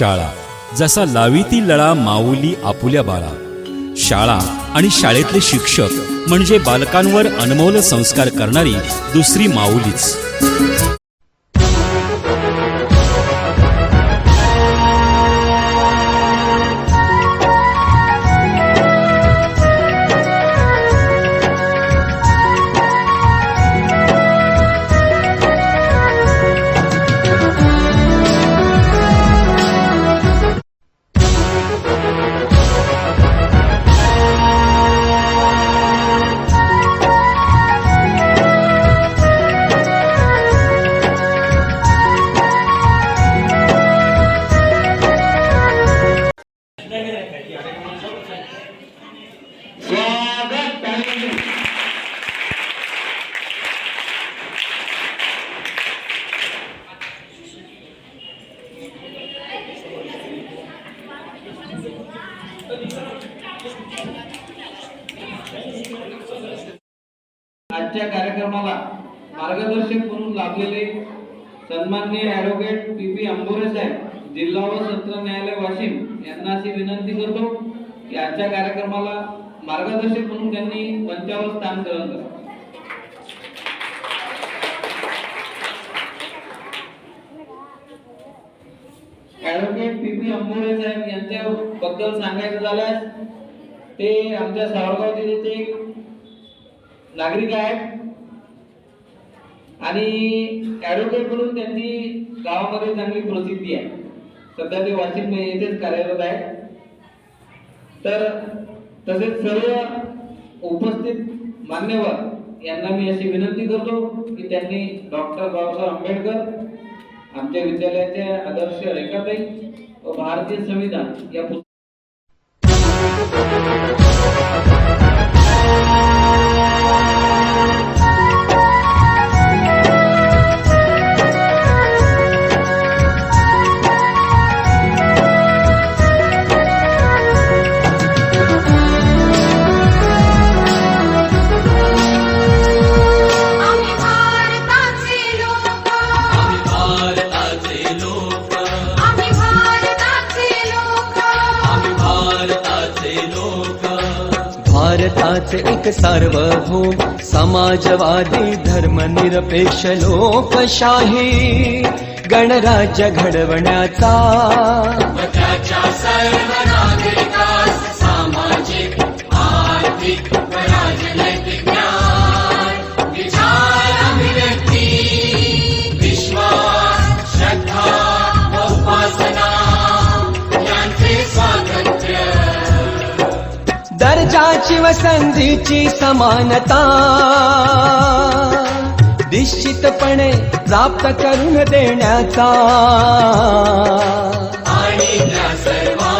शाळा जसा लावीती लळा माऊली आपुल्या बाळा. शाळा आणि शाळेतले शिक्षक म्हणजे बालकांवर अनमोल संस्कार करणारी दुसरी माऊलीच. आजच्या कार्यक्रमाला मार्गदर्शक म्हणून लाभलेले सन्माननीय ॲडव्होकेट पी पी अंबोरे साहेब जिल्हा व सत्र न्यायालय वाशिम यांना अशी विनंती करतो की आजच्या कार्यक्रमाला मार्गदर्शक म्हणून त्यांनी मंचावर स्थान ग्रहण करा. ॲडव्होकेट पी पी अंबोरे साहेब यांच्याबद्दल सांगायचं झाल्यास ते आमच्या सावरगाव जिल्ह्याचे नागरिक आहेत. आणि ॲडव्होकेट म्हणून त्यांची गावामध्ये चांगली प्रसिद्धी आहे. सध्या ते वाशिम येथेच कार्यरत आहेत. तर तसेच सर्व उपस्थित मान्यवर यांना मी अशी विनंती करतो की त्यांनी डॉक्टर बाबासाहेब आंबेडकर आमच्या विद्यालयाचे आदर्श रेखाताई व भारतीय संविधान या Thank you. भारताचे एक सार्वभौम समाजवादी धर्मनिरपेक्ष लोकशाही गणराज्य घडवण्याचा संधीची समानता. निश्चितपणे प्राप्त करून देण्याचा. आणि त्या सर्वांमध्ये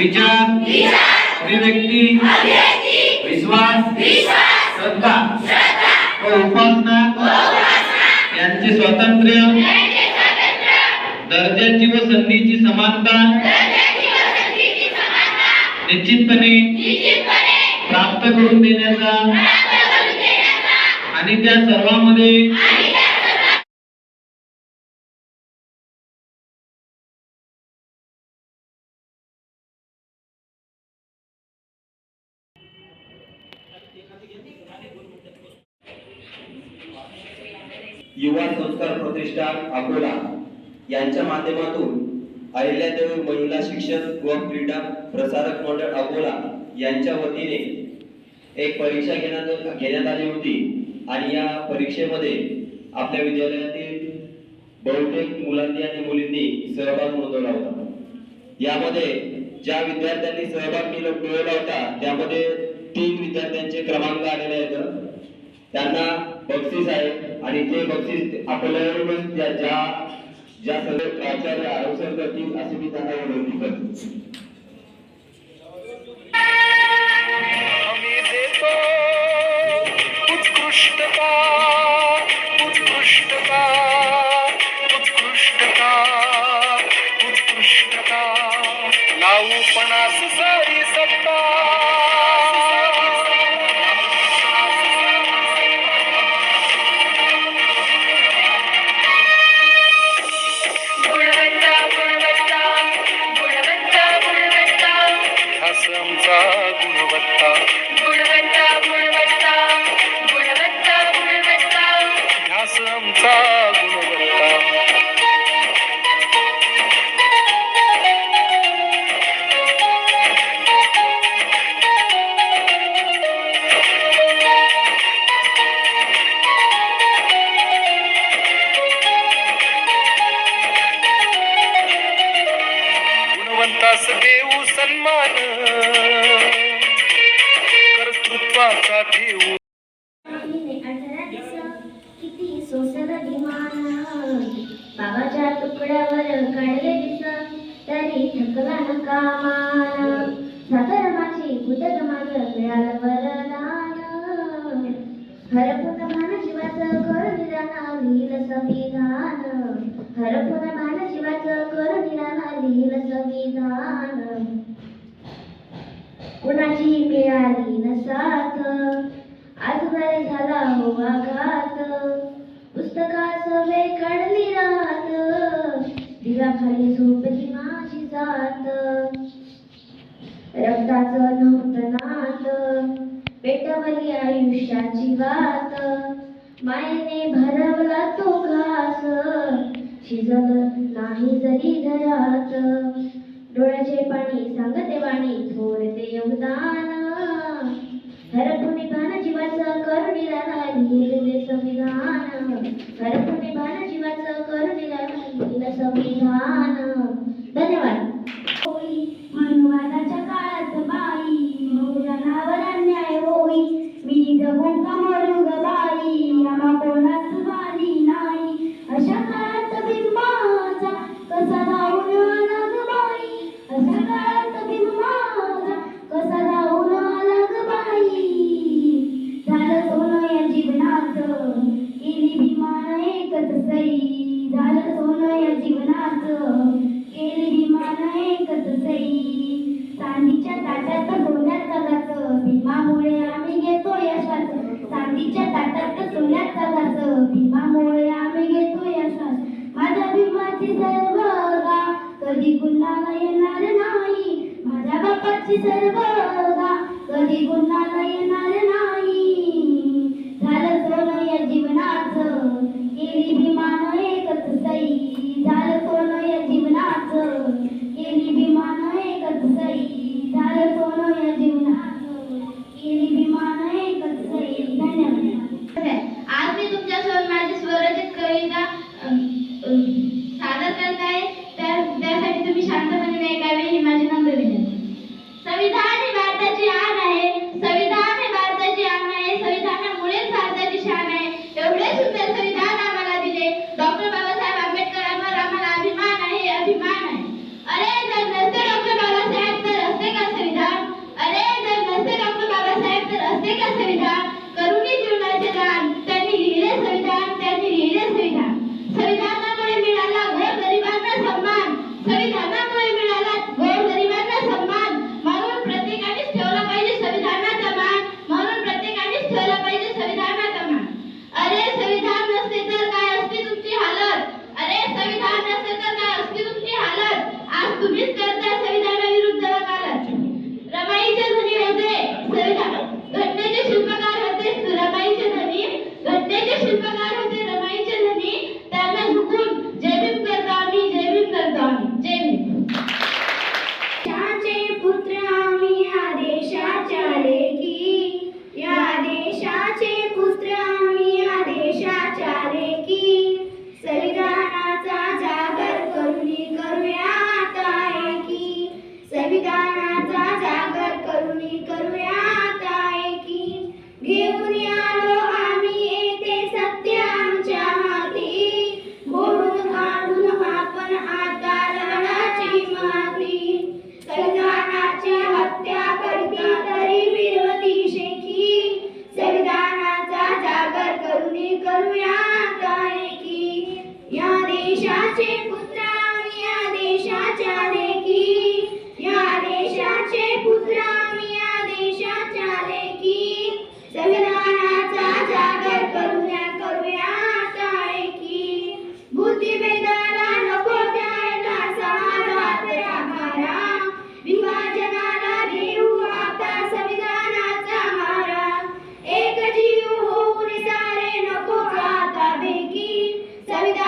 विचार अभिव्यक्ती विश्वास श्रद्धा. व उपासना यांचे स्वातंत्र्य दर्जाची व संधीची समानता निश्चितपणे प्राप्त करून देण्याचा आणि त्या सर्वांमध्ये युवा संस्कार प्रतिष्ठान अकोला यांच्या माध्यमातून अहिल्यादेवी महिला शिक्षण व क्रीडा प्रसारक मंडळ अकोला यांच्या वतीने एक परीक्षा घेण्यात घेण्यात आली होती. आणि या परीक्षेमध्ये आपल्या विद्यालयातील बहुतेक मुलांनी आणि मुलींनी सहभाग नोंदवला होता. यामध्ये ज्या विद्यार्थ्यांनी सहभाग केला मिळवला होता त्यामध्ये तीन विद्यार्थ्यांचे क्रमांक आलेले आहेत. त्यांना बक्षीस आहे. आणि ते बक्षीस आपल्याकडूनच ज्या ज्या ज्या सर्व प्राचार्य अवसर करतील असे मी त्यांना विनंती करतो. उत्कृष्टता उत्कृष्टता उत्कृष्टता उत्कृष्टता. लावू पणास सारी सत्ता. गुणवत्ता गुणवत्ता गुणवत्ता गुणवत्ता कर्तृत्वाचा ठेवू बाबाच्या तुकड्यावर काढले दिस तरी थकला न कामान सातारमाची उदक माझ मिळालं वरदान हरपुन मान शिवाचं कर निराना लिहिलं संविधान हरपुन मान शिवाचं कर निराना लिहिलं संविधान. कुणाची मिळाली न साथ आज बरे झाला हो आघात पुस्तकास वे काढली रात दिवाखाली झोपली माझी जात. रक्ताचं नव्हतं नात. पेटवली आयुष्याची वात. मायेने भरवला तो घास. शिजल नाही जरी घरात. डोळ्याचे पाणी सांगते वाणी थोरते योगदान. हरपुणे भान जीवाचं करुणीला लिहिले संविधान. हरपुणे भान जीवाचं करुणीला लिहिलं संविधान. धन्यवाद.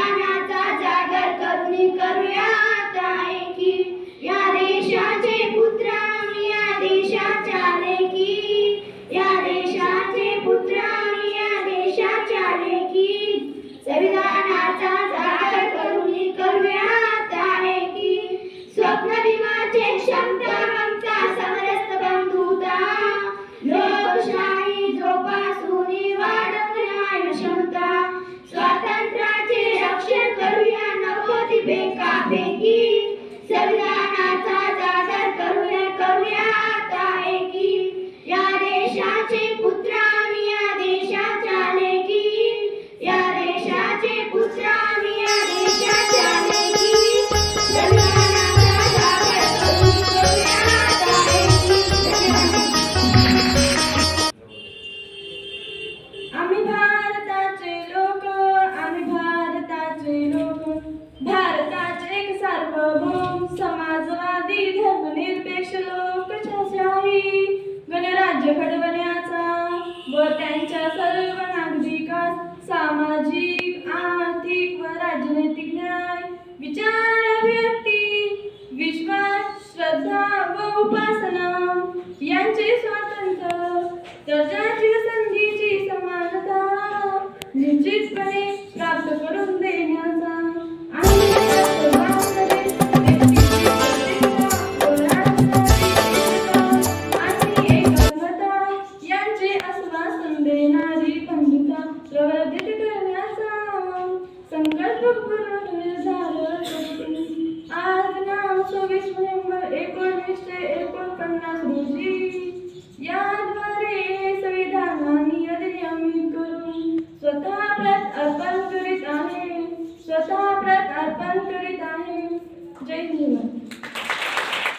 ज्ञानाचा जागर करून करूया.